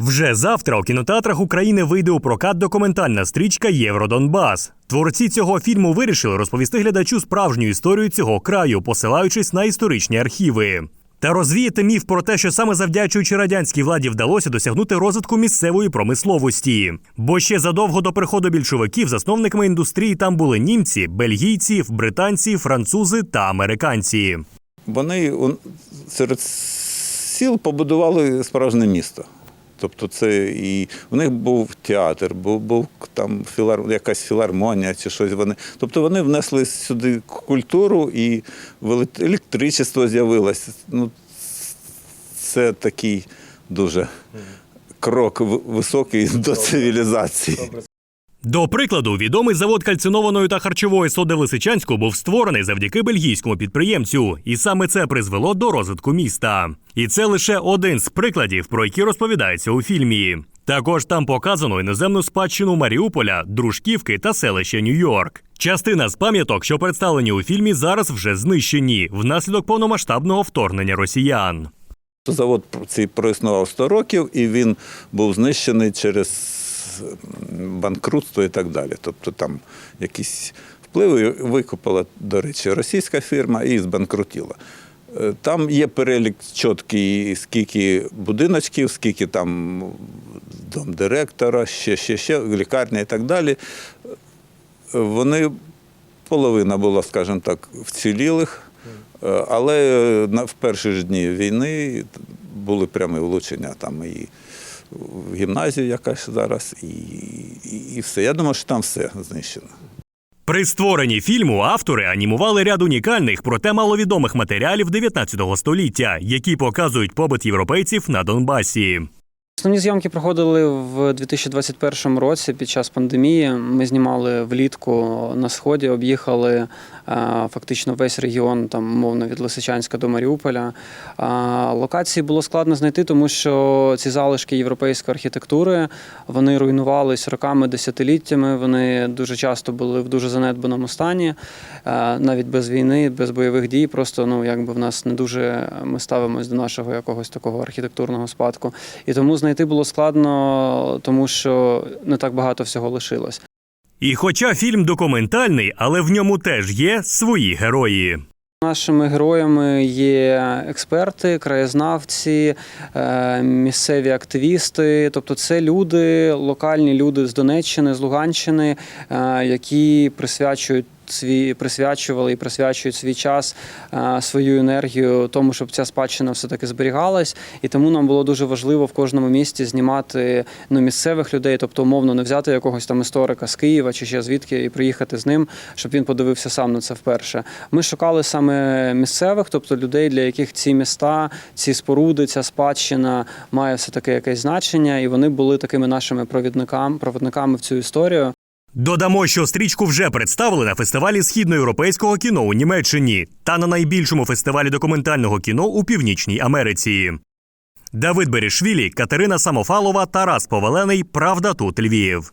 Вже завтра у кінотеатрах України вийде у прокат документальна стрічка Євродонбас. Творці цього фільму вирішили розповісти глядачу справжню історію цього краю, посилаючись на історичні архіви. Та розвіяти міф про те, що саме завдячуючи радянській владі вдалося досягнути розвитку місцевої промисловості. Бо ще задовго до приходу більшовиків засновниками індустрії там були німці, бельгійці, британці, французи та американці. Вони серед сіл побудували справжнє місто. Тобто це і у них був театр, був, був там філар, якась філармонія чи щось. Вони. Тобто вони внесли сюди культуру і електричество з'явилося. Ну, це такий дуже крок високий до цивілізації. До прикладу, відомий завод кальцинованої та харчової соди Лисичанську був створений завдяки бельгійському підприємцю, і саме це призвело до розвитку міста. І це лише один з прикладів, про які розповідається у фільмі. Також там показано іноземну спадщину Маріуполя, Дружківки та селища Нью-Йорк. Частина з пам'яток, що представлені у фільмі, зараз вже знищені внаслідок повномасштабного вторгнення росіян. Завод цей проіснував 100 років, і він був знищений через банкрутство і так далі. Тобто там якісь впливи викупила, до речі, російська фірма і збанкрутіла. Е, Там є перелік чіткий, скільки будиночків, скільки там дом директора, ще, ще, ще, лікарня і так далі. Вони половина була, скажімо так, вцілілих. Е, Але в перші ж дні війни були прямі влучення там і гімназію якась зараз, і, і, і все. Я думаю, що там все знищено. При створенні фільму автори анімували ряд унікальних, проте маловідомих матеріалів 19 століття, які показують побит європейців на Донбасі. Основні зйомки проходили в 2021 році під час пандемії. Ми знімали влітку на сході, об'їхали е, фактично весь регіон, там мовно від Лисичанська до Маріуполя. Е, Локації було складно знайти, тому що ці залишки європейської архітектури вони руйнувались роками, десятиліттями. Вони дуже часто були в дуже занедбаному стані, е, навіть без війни, без бойових дій. Просто ну якби в нас не дуже ми ставимось до нашого якогось такого архітектурного спадку. І тому знайти було складно, тому що не так багато всього лишилось. І хоча фільм документальний, але в ньому теж є свої герої. Нашими героями є експерти, краєзнавці, е, місцеві активісти. Тобто, це люди, локальні люди з Донеччини, з Луганщини, е, які присвячують. Свій присвячували і присвячують свій час, е, свою енергію тому, щоб ця спадщина все таки зберігалась. І тому нам було дуже важливо в кожному місті знімати ну, місцевих людей, тобто умовно не взяти якогось там історика з Києва чи ще звідки і приїхати з ним, щоб він подивився сам на це вперше. Ми шукали саме місцевих, тобто людей, для яких ці міста, ці споруди, ця спадщина має все таки якесь значення, і вони були такими нашими провідниками, провідниками в цю історію. Додамо, що стрічку вже представили на фестивалі східноєвропейського кіно у Німеччині та на найбільшому фестивалі документального кіно у Північній Америці. Давид Берішвілі, Катерина Самофалова, Тарас Повалений. Правда тут Львів.